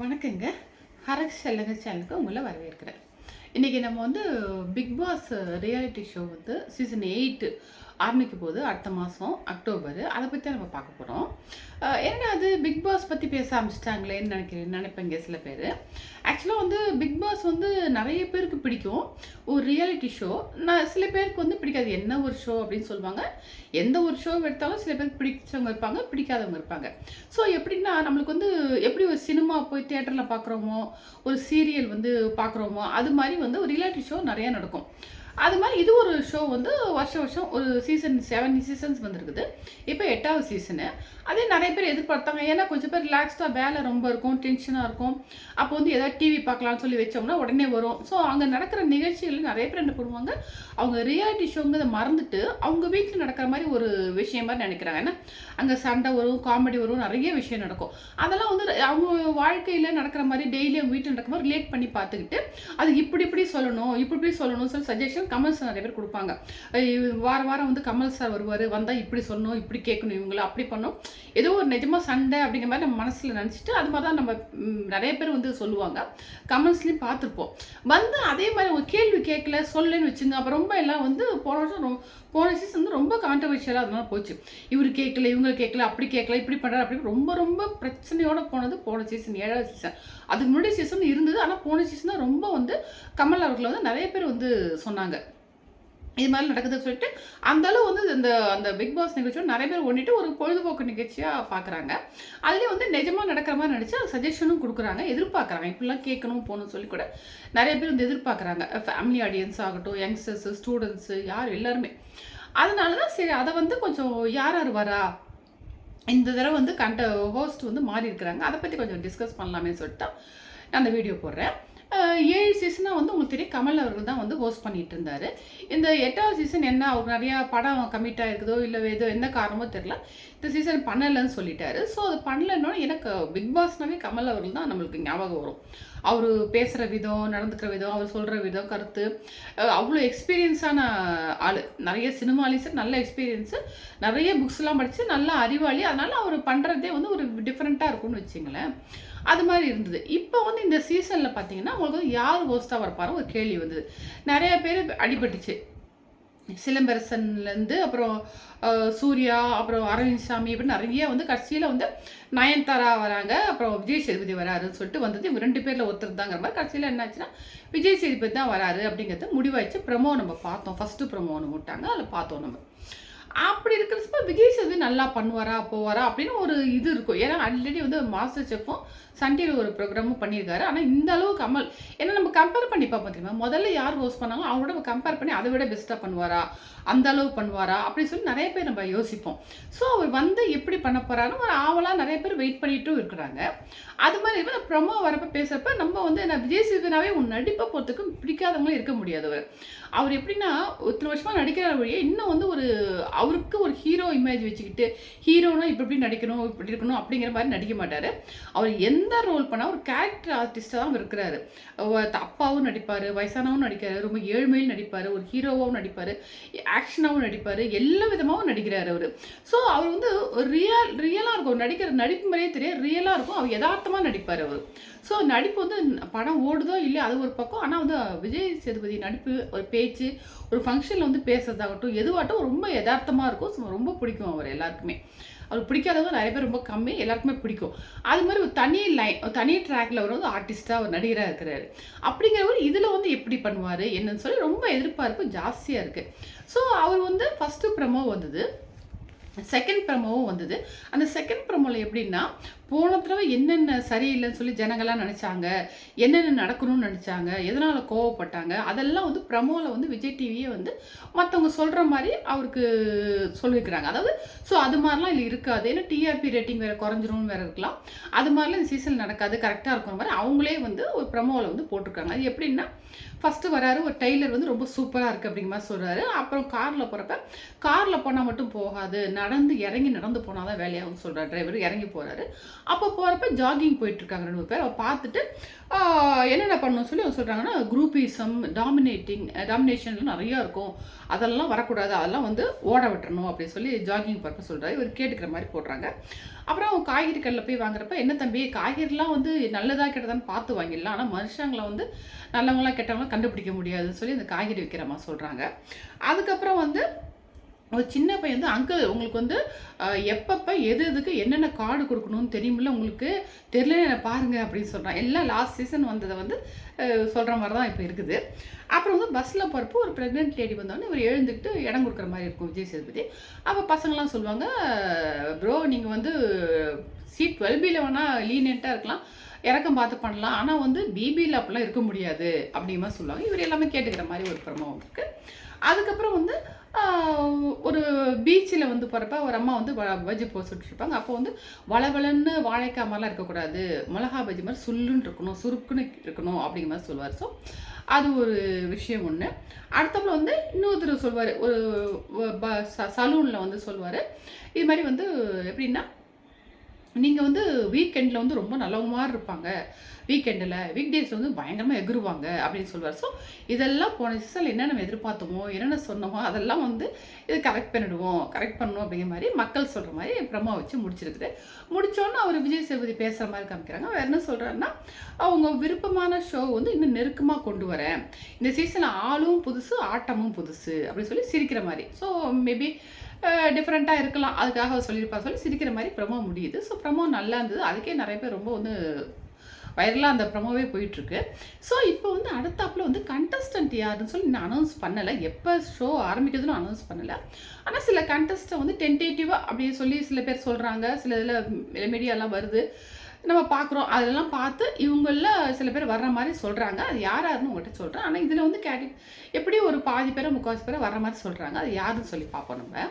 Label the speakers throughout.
Speaker 1: வணக்கங்க. ஹரக் செல்லங்க சேனலுக்கு உங்களை வரவேற்கிறேன். இன்றைக்கி நம்ம வந்து பிக் பாஸ் ரியாலிட்டி ஷோ வந்து சீசன் எயிட்டு ஆரம்பிக்க போகுது அடுத்த மாதம் அக்டோபர் அதை பற்றி தான் நம்ம பார்க்க போகிறோம் என்ன அது பிக் பாஸ் பற்றி பேச ஆரம்பிச்சிட்டாங்களேன்னு நினைக்கிறேன் நினைப்பேங்க சில பேர். ஆக்சுவலாக வந்து பிக் பாஸ் வந்து நிறைய பேருக்கு பிடிக்கும். ஒரு ரியாலிட்டி ஷோ நான் சில பேருக்கு வந்து பிடிக்காது. என்ன ஒரு ஷோ அப்படின்னு சொல்லுவாங்க. எந்த ஒரு ஷோ எடுத்தாலும் சில பேருக்கு பிடிச்சவங்க இருப்பாங்க பிடிக்காதவங்க இருப்பாங்க. ஸோ எப்படின்னா நம்மளுக்கு வந்து எப்படி ஒரு சினிமா போய் தேட்டரில் பார்க்குறோமோ ஒரு சீரியல் வந்து பார்க்குறோமோ அது மாதிரி வந்து ஒரு ரியாலிட்டி ஷோ நிறையா நடக்கும். அது மாதிரி இது ஒரு ஷோ வந்து வருஷம் வருஷம் ஒரு சீசன் செவன் சீசன்ஸ் வந்திருக்குது. இப்போ எட்டாவது சீசனு அதே நிறைய பேர் எதிர்பார்த்தாங்க. ஏன்னா கொஞ்சம் பேர் ரிலாக்ஸ்டாக வேலை ரொம்ப இருக்கும் டென்ஷனாக இருக்கும். அப்போ வந்து ஏதாவது டிவி பார்க்கலாம்னு சொல்லி வச்சோம்னா உடனே வரும். ஸோ அங்கே நடக்கிற நிகழ்ச்சிகள் நிறைய பேர் என்ன பண்ணுவாங்க? அவங்க ரியாலிட்டி ஷோங்கிறத மறந்துட்டு அவங்க வீட்டில் நடக்கிற மாதிரி ஒரு விஷயம் மாதிரி நினைக்கிறாங்க. ஏன்னா அங்கே சண்டை வரும் காமெடி வரும் நிறைய விஷயம் நடக்கும். அதெல்லாம் வந்து அவங்க வாழ்க்கையில் நடக்கிற மாதிரி டெய்லி அவங்க வீட்டில் நடக்கிற மாதிரி ரிலேட் பண்ணி பார்த்துக்கிட்டு அது இப்படி இப்படி சொல்லணும் இப்படி இப்படி சொல்லணும்னு சொல்லி சஜஷன் கமல் சார் நிறைய பேர் கொடுப்பாங்க. அஹ் வாரம் வாரம் வந்து கமல் சார் வருவார் வந்தால் இப்படி சொல்லணும் இப்படி கேட்கணும் இவங்களை அப்படி பண்ணணும். ஏதோ ஒரு நிஜமாக சண்டை அப்படிங்கிற மாதிரி நம்ம மனசில் நினச்சிட்டு அது மாதிரி தான் நம்ம நிறைய பேர் வந்து சொல்லுவாங்க. கமெண்ட்ஸ்லேயும் பார்த்துருப்போம். வந்து அதே மாதிரி ஒரு கேள்வி கேட்கல சொல்லுன்னு வச்சுங்க அப்போ ரொம்ப எல்லாம் வந்து போன வருஷம் ரொம்ப போன சீசன் வந்து ரொம்ப கான்ட்ரவர்ஷியலாக அதனால போச்சு. இவர் கேட்கல இவங்க கேட்கல அப்படி கேட்கல இப்படி பண்ணுறாரு அப்படி ரொம்ப ரொம்ப பிரச்சனையோடு போனது போன சீசன் ஏழாவது சீசன் அதுக்கு முன்னாடி சீசன் இருந்தது ஆனால் போன சீசன் தான் ரொம்ப வந்து கமல் அவர்கள் வந்து நிறைய பேர் வந்து சொன்னாங்க. இது மாதிரி நடக்குதுன்னு சொல்லிட்டு அந்த அளவு வந்து இந்த அந்த பிக் பாஸ் நிகழ்ச்சியோட நிறைய பேர் ஒன்றிட்டு ஒரு பொழுதுபோக்கு நிகழ்ச்சியாக பார்க்குறாங்க அதுலேயே வந்து நிஜமாக நடக்கிற மாதிரி நடிச்சு சஜஷனும் கொடுக்குறாங்க. எதிர்பார்க்குறாங்க இப்படிலாம் கேட்கணும் போகணும்னு சொல்லி கூட நிறைய பேர் வந்து எதிர்பார்க்குறாங்க ஃபேமிலி ஆடியன்ஸ் ஆகட்டும் யங்ஸ்டர்ஸ் ஸ்டூடெண்ட்ஸு யார் எல்லாருமே. அதனால தான் சரி அதை வந்து கொஞ்சம் யார் யார் வரா? இந்த தடவை வந்து கண்ட ஹோஸ்ட் வந்து மாறி இருக்கிறாங்க அதை பற்றி கொஞ்சம் டிஸ்கஸ் பண்ணலாமே சொல்லிட்டு தான் நான் அந்த வீடியோ போடுறேன். ஏழு சீசனாக வந்து உங்களுக்கு தெரியும். கமல் அவர்கள் தான் வந்து ஹோஸ்ட் பண்ணிட்டு இருந்தார். இந்த எட்டாவது சீசன் என்ன அவர் நிறையா படம் கமிட் இருக்குதோ இல்லை ஏதோ என்ன காரணமோ தெரில இந்த சீசன் பண்ணலைன்னு சொல்லிட்டாரு. ஸோ அது பண்ணலன்னா எனக்கு பிக் பாஸ்னாவே கமல் அவர்கள் தான் நம்மளுக்கு ஞாபகம் வரும். அவர் பேசுகிற விதம் நடந்துக்கிற விதம் அவர் சொல்கிற விதம் கருத்து அவ்வளோ எக்ஸ்பீரியன்ஸான ஆள். நிறைய சினிமாலிஸு நல்ல எக்ஸ்பீரியன்ஸு நிறைய புக்ஸ்லாம் படித்து நல்ல அறிவாளி. அதனால் அவர் பண்ணுறதே வந்து ஒரு டிஃப்ரெண்ட்டாக இருக்கும்னு வச்சுங்களேன். அது மாதிரி இருந்தது. இப்போ வந்து இந்த சீசனில் பார்த்தீங்கன்னா உங்களுக்கு வந்து யார் ஹோஸ்ட்டாக வரப்பாரோ ஒரு கேள்வி வந்தது நிறைய பேர் அடிபட்டுச்சு. சிலம்பரசன்லேருந்து அப்புறம் சூர்யா அப்புறம் அரவிந்த் சாமி இப்படி நிறைய வந்து கடைசியில் வந்து நயன்தாரா வராங்க. அப்புறம் விஜய் சேதுபதி வராருன்னு சொல்லிட்டு வந்தது. இவங்க ரெண்டு பேரில் ஒருத்தர் தாங்கிற மாதிரி கடைசியில் என்னாச்சுன்னா விஜய் சேதுபதி தான் வராரு அப்படிங்கிறது முடிவாயிடுச்சு. ப்ரமோ நம்ம பார்த்தோம். ஃபஸ்ட்டு ப்ரமோ ஒன்று விட்டாங்க அதில் பார்த்தோம் நம்ம. அப்படி இருக்கிறப்ப விஜய் சேதுபதி நல்லா பண்ணுவாரா போவாரா அப்படின்னு ஒரு இது இருக்கும். ஏன்னா ஆல்ரெடி வந்து மாஸ்டர் செஃப்பும் சன் டிவி ஒரு ப்ரோக்ராமும் பண்ணியிருக்காரு. ஆனால் இந்த அளவு கமல் ஏன்னா நம்ம கம்பேர் பண்ணி பார்ப்போம் தெரியுமா? முதல்ல யார் ஹோஸ்ட் பண்ணாலும் அவங்களோட நம்ம கம்பேர் பண்ணி அதை விட பெஸ்ட்டாக பண்ணுவாரா? அந்த அளவு பண்ணுவாரா? அப்படின்னு சொல்லி நிறைய பேர் நம்ம யோசிப்போம். ஸோ அவர் வந்து எப்படி பண்ண போகிறாருன்னு ஒரு ஆவலாக நிறைய பேர் வெயிட் பண்ணிட்டும் இருக்கிறாங்க. அது மாதிரி இப்போ ப்ரொமோ வரப்போ பேசுகிறப்ப நம்ம வந்து நான் விஜய் சேதுனாவே உன் நடிப்பை பொறுத்துக்கும் பிடிக்காதவங்களும் இருக்க முடியாது அவர். அவர் எப்படின்னா இத்தனை வருஷமாக நடிக்கிற வழியே இன்னும் வந்து ஒரு அவருக்கு ஒரு ஹீரோ இமேஜ் வச்சுக்கிட்டு ஹீரோனா இப்படி இப்படி நடிக்கணும் இப்படி இருக்கணும் அப்படிங்கிற மாதிரி நடிக்க மாட்டார். அவர் எந்த ரோல் பண்ணால் ஒரு கேரக்டர் ஆர்டிஸ்டாக தான் இருக்காரு அவர் அப்பாவும் நடிப்பார் வயசானவும் நடிக்கிறாரு ரொம்ப ஏழ்மையும் நடிப்பார் ஒரு ஹீரோவாகவும் நடிப்பார் ஆக்ஷனாகவும் நடிப்பார் எல்லா விதமாகவும் நடிக்கிறார் அவர். ஸோ அவர் வந்து ரியல் ரியலாக இருக்கும். நடிக்கிற நடிப்பு முறையே தெரியாது. ரியலாக இருக்கும். அவர் யதார்த்தமாக நடிப்பார் அவர். ஸோ நடிப்பு வந்து படம் ஓடுதோ இல்லையோ அது ஒரு பக்கம். ஆனால் வந்து விஜய் சேதுபதி நடிப்பு ஒரு பேச்சு ஒரு ஃபங்க்ஷனில் வந்து பேசுறதாகட்டும் எதுவாகட்டும் ரொம்ப யதார்த்தமாக இருக்கும். ஸோ ரொம்ப பிடிக்கும் அவர் எல்லாருக்குமே. அவருக்கு பிடிக்காதவங்க நிறைய பேர் ரொம்ப கம்மி எல்லாருக்குமே பிடிக்கும். அது மாதிரி ஒரு தனி லைன் தனி ட்ராக்ல அவர் வந்து ஆர்டிஸ்டாக ஒரு நடிகராக இருக்கிறாரு. அப்படிங்கிறவர் இதில் வந்து எப்படி பண்ணுவார் என்னன்னு சொல்லி ரொம்ப எதிர்பார்ப்பு ஜாஸ்தியாக இருக்குது ஸோ அவர் வந்து ஃபஸ்ட்டு ப்ரமோ வந்தது. செகண்ட் ப்ரமோவும் வந்தது. அந்த செகண்ட் ப்ரமோவில் எப்படின்னா போன தடவை என்னென்ன சரியில்லைன்னு சொல்லி ஜனங்கள்லாம் நினச்சாங்க. என்னென்ன நடக்கணும்னு நினச்சாங்க. எதனால் கோவப்பட்டாங்க? அதெல்லாம் வந்து ப்ரமோவில் வந்து விஜய் டிவியே வந்து மற்றவங்க சொல்கிற மாதிரி அவருக்கு சொல்லியிருக்கிறாங்க. அதாவது ஸோ அது மாதிரிலாம் இல்லை இருக்காது. ஏன்னா டிஆர்பி ரேட்டிங் வேறு குறைஞ்சிரும்னு வேறு இருக்கலாம். அது மாதிரிலாம் இந்த சீசன் நடக்காது. கரெக்டாக இருக்கிற மாதிரி அவங்களே வந்து ஒரு ப்ரமோவில் வந்து போட்டிருக்காங்க. அது எப்படின்னா ஃபஸ்ட்டு வராரு ஒரு டெய்லர் வந்து ரொம்ப சூப்பராக இருக்குது அப்படிங்கிற மாதிரி சொல்கிறாரு அப்புறம் காரில் போகிறப்ப காரில் போனால் மட்டும் போகாது. நடந்து இறங்கி நடந்து போனால் தான் வேலையாகும் சொல்கிறார் டிரைவர் இறங்கி போகிறாரு அப்போ போகிறப்ப ஜாகிங் போயிட்டுருக்காங்க ரெண்டு பேர். அவள் பார்த்துட்டு என்னென்ன பண்ணணும்னு சொல்லி அவங்க சொல்கிறாங்கன்னா குரூப்பிசம் டாமினேட்டிங் டாமினேஷன்லாம் நிறையா இருக்கும். அதெல்லாம் வரக்கூடாது. அதெல்லாம் வந்து ஓட விட்டுறணும். அப்படின்னு சொல்லி ஜாகிங் பர்பஸ் சொல்கிறாரு இவர் கேட்டுக்கிற மாதிரி போடுறாங்க. அப்புறம் அவங்க காய்கறி கடையில் போய் வாங்குறப்ப என்ன தம்பி காய்கறிலாம் வந்து நல்லதாக கெட்டதான்னு பார்த்து வாங்கிடலாம். ஆனால் மனுஷங்களை வந்து நல்லவங்களாம் கெட்டவங்களாம் கண்டுபிடிக்க முடியாதுன்னு சொல்லி அந்த காய்கறி விற்கிறமா சொல்கிறாங்க அதுக்கப்புறம் வந்து ஒரு சின்ன பையன் வந்து அங்கிள் உங்களுக்கு வந்து எப்பப்போ எது எதுக்கு என்னென்ன கார்டு கொடுக்கணும்னு தெரியுமில்ல உங்களுக்கு? தெரியல பாருங்க அப்படின்னு சொல்கிறான் எல்லாம் லாஸ்ட் சீசன் வந்ததை வந்து சொல்கிற மாதிரி தான் இப்போ இருக்குது. அப்புறம் வந்து பஸ்ஸில் போகிறப்போ ஒரு ப்ரெக்னென்ட் லேடி வந்தோடனே இவர் எழுந்துக்கிட்டு இடம் கொடுக்குற மாதிரி இருக்கும் விஜய் சேதுபதி. அப்போ பசங்களாம் சொல்லுவாங்க ப்ரோ நீங்கள் வந்து சீட் டுவெல் பியில் வேணால் லீனியண்ட்டாக இருக்கலாம். இறக்கம் பார்த்து பண்ணலாம். ஆனால் வந்து பிபியில் அப்படிலாம் இருக்க முடியாது அப்படிங்கிற மாதிரி சொல்லுவாங்க. இவர் எல்லாமே கேட்டுக்கிற மாதிரி ஒரு பிரமம் இருக்குது அதுக்கப்புறம் வந்து ஒரு பீச்சில் வந்து போகிறப்ப ஒரு அம்மா வந்து வ- பஜ்ஜி போட்டுருப்பாங்க அப்போ வந்து வளவளன்னு வாழைக்காய் மாதிரிலாம் இருக்கக்கூடாது. மிளகா பஜ்ஜி மாதிரி சுல்லுன்னு இருக்கணும் சுருக்குன்னு இருக்கணும் அப்படிங்கிற மாதிரி சொல்லுவார். ஸோ அது ஒரு விஷயம் ஒன்று அடுத்தப்பல வந்து இன்னொருத்தர் சொல்வார். ஒரு ப சலூனில் வந்து சொல்லுவார் இது மாதிரி வந்து எப்படின்னா நீங்கள் வந்து வீக்கெண்டில் வந்து ரொம்ப நல்லவங்க மாதிரி இருப்பாங்க. வீக்கெண்டில் வீக் டேஸில் வந்து பயங்கரமாக எகுருவாங்க அப்படின்னு சொல்லுவார் ஸோ இதெல்லாம் போன சீசனில் என்ன நம்ம எதிர்பார்த்தோமோ என்னென்ன சொன்னோமோ அதெல்லாம் வந்து இது கரெக்ட் பண்ணிடுவோம் கரெக்ட் பண்ணணும் அப்படிங்கிற மாதிரி மக்கள் சொல்கிற மாதிரி பிரம்மா வச்சு முடிச்சிருக்குது. முடிச்சோன்னே அவர் விஜய் சேதுபதி பேசுகிற மாதிரி காமிக்கிறாங்க. வேறு என்ன சொல்கிறாருன்னா அவங்க விருப்பமான ஷோ வந்து இன்னும் நெருக்கமாக கொண்டு வரேன். இந்த சீசனில் ஆளும் புதுசு ஆட்டமும் புதுசு அப்படின்னு சொல்லி சிரிக்கிற மாதிரி. ஸோ மேபி டிஃப்ரெண்ட்டாக இருக்கலாம். அதுக்காக சொல்லியிருப்பா. சொல்லி சிரிக்கிற மாதிரி ப்ரமோ முடியுது. ஸோ ப்ரமோ நல்லா இருந்தது. அதுக்கே நிறைய பேர் ரொம்ப வந்து வைரலாக அந்த ப்ரமோவே போயிட்டுருக்கு. ஸோ இப்போ வந்து அடுத்தாப்பில் வந்து கண்டஸ்டன்ட் யாருன்னு சொல்லி நான் அனௌன்ஸ் பண்ணலை. எப்போ ஷோ ஆரம்பிக்குதுன்னு அனௌன்ஸ் பண்ணலை. ஆனால் சில கண்டஸ்ட்டை வந்து டென்டேட்டிவாக அப்படின்னு சொல்லி சில பேர் சொல்கிறாங்க சில இதில் மீடியாலாம் வருது. நம்ம பார்க்குறோம். அதெல்லாம் பார்த்து இவங்களில் சில பேர் வர்ற மாதிரி சொல்கிறாங்க அது யாராருன்னு உங்கள்கிட்ட சொல்கிறேன் ஆனால் இதில் வந்து கேட்டி எப்படியும் ஒரு பாதி பேரை முக்கால்வாசி பேரை வர்ற மாதிரி சொல்கிறாங்க அது யாருன்னு சொல்லி பார்ப்போம் நம்ம.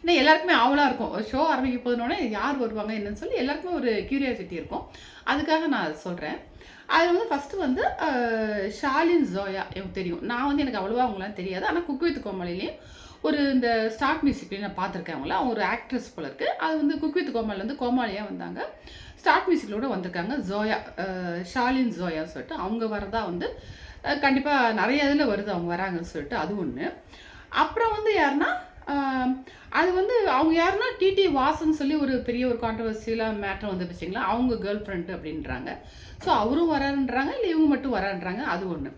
Speaker 1: இன்னும் எல்லாருக்குமே ஆவலாக இருக்கும். ஷோ ஆரம்பிக்க போதுனோடனே யார் வருவாங்க என்னன்னு சொல்லி எல்லாருக்குமே ஒரு கியூரியாசிட்டி இருக்கும். அதுக்காக நான் அதை சொல்கிறேன் அது வந்து ஃபஸ்ட்டு வந்து ஷாலின் ஜோயா எனக்கு தெரியும். நான் வந்து எனக்கு அவ்வளோவா அவங்களாம் தெரியாது. ஆனால் குக் வித் கோமாளிலையும் ஒரு இந்த ஸ்டார்ட் மியூசிக்லேயும் நான் பார்த்துருக்கேன் அவங்கள. அவங்க ஒரு ஆக்ட்ரஸ் போல இருக்குது அது வந்து குக் வித் கோமாளில் வந்து கோமாளியாக வந்தாங்க. ஸ்டார்ட் மியூசிக்கலோட வந்திருக்காங்க ஜோயா ஷாலின் ஜோயான்னு சொல்லிட்டு. அவங்க வரதா வந்து கண்டிப்பாக நிறைய இதில் வருது. அவங்க வராங்கன்னு சொல்லிட்டு. அது ஒன்று அப்புறம் வந்து யாருன்னா அது வந்து அவங்க யாருன்னா டிடி வாசன் சொல்லி ஒரு பெரிய ஒரு கான்ட்ரவர்சியலாக மேட்டர் வந்து வச்சிங்களா அவங்க கேர்ள் ஃப்ரெண்டு அப்படின்றாங்க. ஸோ அவரும் வரான்றாங்க இல்லை இவங்க மட்டும் வரான்றாங்க அது ஒன்று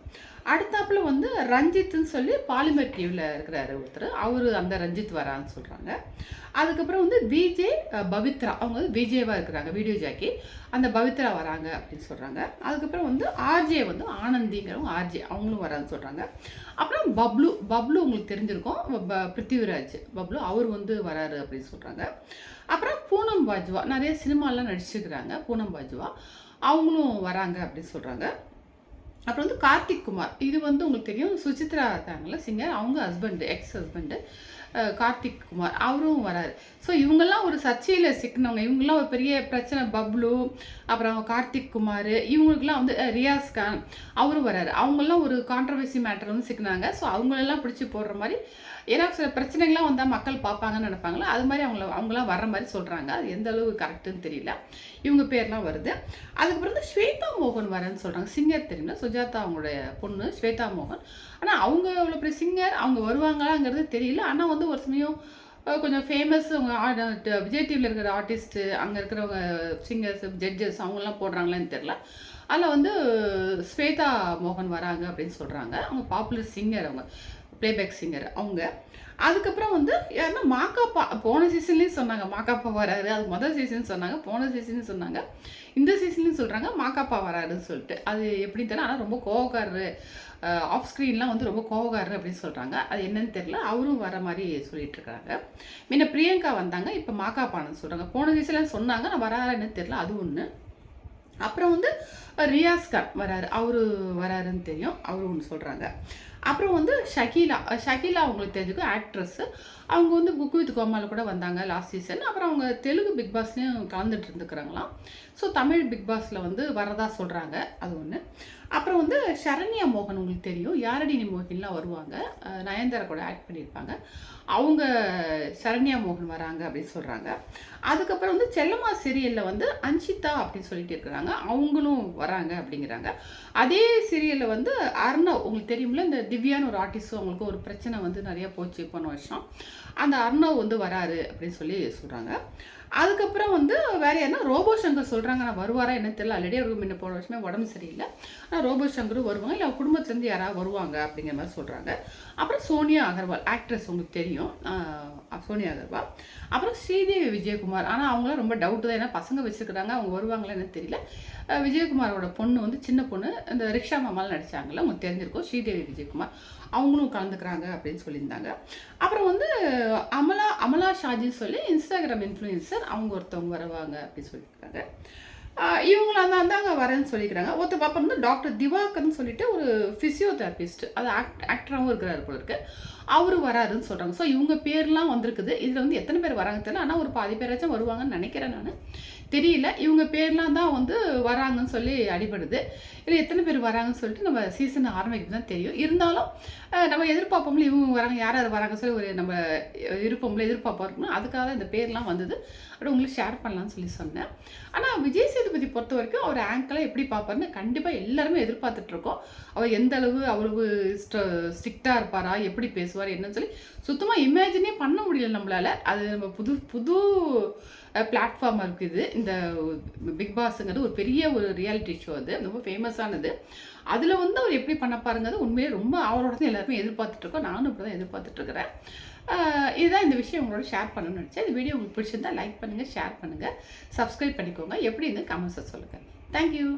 Speaker 1: அடுத்தாப்புல வந்து ரஞ்சித்னு சொல்லி பாலிமர் டிவியில் இருக்கிறாரு ஒருத்தர். அவர் அந்த ரஞ்சித் வரான்னு சொல்கிறாங்க அதுக்கப்புறம் வந்து விஜே பவித்ரா. அவங்க வந்து விஜேவாக இருக்கிறாங்க வீடியோ ஜாக்கி அந்த பவித்ரா வராங்க அப்படின்னு சொல்கிறாங்க அதுக்கப்புறம் வந்து ஆர்ஜே வந்து ஆனந்திங்கிறவங்க ஆர்ஜே அவங்களும் வரான்னு சொல்கிறாங்க அப்புறம் பப்ளு பப்ளு உங்களுக்கு தெரிஞ்சிருக்கும். ப- பிருத்திவிராஜ். பப்ளு அவர் வந்து வராரு அப்படின்னு சொல்கிறாங்க அப்புறம் பூனம் பாஜ்வா நிறைய சினிமாலாம் நடிச்சிருக்கிறாங்க பூனம் பாஜ்வா. அவங்களும் வராங்க அப்படின்னு சொல்கிறாங்க அப்புறம் வந்து கார்த்திக் குமார் இது வந்து உங்களுக்கு தெரியும் சுசித்ரா தாங்கல்ல சிங்கர் அவங்க husband ex husband Karthik Kumar. அவரும் வராரு. ஸோ இவங்கெல்லாம் ஒரு சர்ச்சையில் சிக்கினவங்க. இவங்கெல்லாம் ஒரு பெரிய பிரச்சனை. பப்ளு அப்புறம் கார்த்திக் குமார் இவங்களுக்குலாம் வந்து ரியாஸ் கான் அவரும் வராரு. அவங்கெல்லாம் ஒரு கான்ட்ரவர்சி மேட்டர் வந்து சிக்கினாங்க. ஸோ அவங்களெல்லாம் பிடிச்சி போடுற மாதிரி ஏன்னா சில பிரச்சனைகள்லாம் வந்தால் மக்கள் பார்ப்பாங்கன்னு நினைப்பாங்களா அது மாதிரி அவங்கள அவங்களாம் வர்ற மாதிரி சொல்கிறாங்க அது எந்த அளவு கரெக்டுன்னு தெரியல. இவங்க பேர்லாம் வருது. அதுக்கப்புறம் வந்து ஸ்வேதா மோகன் வரேன்னு சொல்கிறாங்க சிங்கர் தெரியுமா சுஜாதா அவங்களுடைய பொண்ணு ஸ்வேதா மோகன். ஆனால் அவங்க அவ்வளோ பெரிய சிங்கர் அவங்க வருவாங்களாங்கிறது தெரியல. ஆனால் வந்து ஒரு சமயம் கொஞ்சம் ஃபேமஸ் அவங்க விஜய் டிவியில் இருக்கிற ஆர்டிஸ்ட்டு அங்கே இருக்கிறவங்க சிங்கர்ஸ் ஜட்ஜஸ் அவங்கெல்லாம் போடுறாங்களான்னு தெரில அதில் வந்து ஸ்வேதா மோகன் வராங்க அப்படின்னு சொல்கிறாங்க அவங்க பாப்புலர் சிங்கர் அவங்க. ப்ளேபேக் சிங்கர் அவங்க. அதுக்கப்புறம் வந்து யாருன்னா மாக்காப்பா போன சீசன்லேயும் சொன்னாங்க மாக்காப்பா வராரு. அது மொதல் சீசன் சொன்னாங்க போன சீசன் சொன்னாங்க. இந்த சீசன்லேயும் சொல்கிறாங்க மாக்காப்பா வராருன்னு சொல்லிட்டு. அது எப்படின்னு தெரியல ஆனால் ரொம்ப கோவக்காரரு. ஆஃப் ஸ்க்ரீன்லாம் வந்து ரொம்ப கோவக்காரரு அப்படின்னு சொல்கிறாங்க அது என்னன்னு தெரியல. அவரும் வர மாதிரி சொல்லிட்டு இருக்காங்க. முன்ன பிரியங்கா வந்தாங்க இப்போ மாக்காப்பான்னு சொல்கிறாங்க போன சீசன்ல சொன்னாங்க நான் வராருன்னு தெரில அது ஒன்று அப்புறம் வந்து ரியாஸ்கான் வராரு. அவரு வராருன்னு தெரியும். அவரு ஒன்று சொல்கிறாங்க அப்புறம் வந்து ஷகீலா ஷகீலா அவங்களுக்கு தெரிஞ்சுக்கும் ஆக்ட்ரஸ்ஸு அவங்க வந்து குக்கு வித் கோமாவில் கூட வந்தாங்க லாஸ்ட் சீசன் அப்புறம் அவங்க தெலுங்கு பிக் பாஸ்லேயும் கலந்துட்டு இருந்துக்கிறாங்களாம். ஸோ தமிழ் பிக் பாஸில் வந்து வரதா சொல்கிறாங்க அது ஒன்று அப்புறம் வந்து சரண்யா மோகன் உங்களுக்கு தெரியும். யாரடி மோகன்லாம் வருவாங்க? நயன்தாரா கூட ஆக்ட் பண்ணியிருப்பாங்க. அவங்க சரண்யா மோகன் வராங்க அப்படின்னு சொல்கிறாங்க அதுக்கப்புறம் வந்து செல்லம்மா சீரியலில் வந்து அன்ஷிதா அப்படின்னு சொல்லிட்டு இருக்கிறாங்க. அவங்களும் வராங்க அப்படிங்கிறாங்க. அதே சீரியலில் வந்து அர்ணவ் உங்களுக்கு தெரியும்ல இந்த திவ்யான்னு ஒரு ஆர்டிஸ்ட் அவங்களுக்கு ஒரு பிரச்சனை வந்து நிறையா போச்சு போன வருஷம். அந்த அர்ணவ் வந்து வராரு அப்படின்னு சொல்லி சொல்கிறாங்க அதுக்கப்புறம் வந்து வேற யாருன்னா ரோபோ சங்கர் சொல்கிறாங்க நான் வருவாரா என்ன தெரியல. ஆல்ரெடி அவருக்கு முன்ன போன வருஷமே உடம்பு சரியில்லை. ஆனால் ரோபோ சங்கரும் வருவாங்க இல்லை குடும்பத்துலேருந்து யாராவது வருவாங்க அப்படிங்கிற மாதிரி சொல்கிறாங்க அப்புறம் சோனியா அகர்வால் ஆக்ட்ரஸ் உங்களுக்கு தெரியும். சோனியா அகர்வால். அப்புறம் ஸ்ரீதேவி விஜயகுமார். ஆனால் அவங்களாம் ரொம்ப டவுட் தான். ஏன்னா பசங்க வச்சுருக்கிறாங்க அவங்க வருவாங்களா என்ன தெரியல. விஜயகுமாரோட பொண்ணு வந்து சின்ன பொண்ணு இந்த ரிக்ஷா மாமாலாம் நடித்தாங்களே உங்களுக்கு தெரிஞ்சிருக்கும் ஸ்ரீதேவி விஜயகுமார். அவங்களும் கலந்துக்கிறாங்க அப்படின்னு சொல்லியிருந்தாங்க. அப்புறம் வந்து அமலா அமலா ஷாஜின்னு சொல்லி இன்ஸ்டாகிராம் இன்ஃப்ளூயன்சர் அவங்க ஒருத்தவங்க வருவாங்க அப்படின்னு சொல்லியிருக்காங்க. ஆஹ் அந்த தான் அங்கே வரேன்னு சொல்லிக்கிறாங்க. ஒருத்தர் அப்புறம் வந்து டாக்டர் திவாகர்னு சொல்லிட்டு ஒரு ஃபிசியோதெரபிஸ்ட் அது ஆக்ட் ஆக்டராகவும் இருக்கிறாரு போல இருக்கு. அவர் வராருன்னு சொல்கிறாங்க ஸோ இவங்க பேர்லாம் வந்திருக்குது. இதில் வந்து எத்தனை பேர் வராங்க தெரியல. ஆனால் ஒரு பாதி பேராச்சும் வருவாங்கன்னு நினைக்கிறேன் நான். தெரியல. இவங்க பேர்லாம் தான் வந்து வராங்கன்னு சொல்லி அடிபடுது. இல்லை எத்தனை பேர் வராங்கன்னு சொல்லிட்டு நம்ம சீசன் ஆரம்பிக்கிறது தான் தெரியும். இருந்தாலும் நம்ம எதிர்பார்ப்போம்ல இவங்க வராங்க யார் யார் வராங்க சொல்லி ஒரு நம்ம இருப்போம்ல எதிர்பார்ப்போம் இருக்கணும் அதுக்காக இந்த பேர்லாம் வந்தது. அப்படி உங்களுக்கு ஷேர் பண்ணலாம்னு சொல்லி சொன்னேன். ஆனால் விஜய் சேதுபதி பொறுத்த வரைக்கும் அவர் ஆங்கெல்லாம் எப்படி பார்ப்பாருன்னு கண்டிப்பாக எல்லாருமே எதிர்பார்த்துட்டு இருக்கோம் அவர் எந்த அளவு அவ்வளவு ஸ்ட்ரிக்டாக இருப்பாரா எப்படி பேசுவார் என்னன்னு சொல்லி சுத்தமாக இமேஜினே பண்ண முடியல நம்மளால. அது நம்ம புது புது பிளாட்ஃபார்மாக இருக்குது. இந்த பிக் பாஸுங்கிறது ஒரு பெரிய ஒரு ரியாலிட்டி ஷோ அது ரொம்ப ஃபேமஸானது அதில் வந்து அவர் எப்படி பண்ண பாருங்கிறது உண்மையிலே ரொம்ப அவரோட தான் எல்லாருமே எதிர்பார்த்துட்ருக்கோம். நானும் இப்படி தான் எதிர்பார்த்துட்ருக்கிறேன். இதுதான் இந்த விஷயம் உங்களோட ஷேர் பண்ணணும்னு நினச்சேன். இந்த வீடியோ உங்களுக்கு பிடிச்சிருந்தா லைக் பண்ணுங்கள் ஷேர் பண்ணுங்கள் சப்ஸ்கிரைப் பண்ணிக்கோங்க. எப்படி இருந்து கமெண்ட்ஸை சொல்லுங்கள் தேங்க்யூ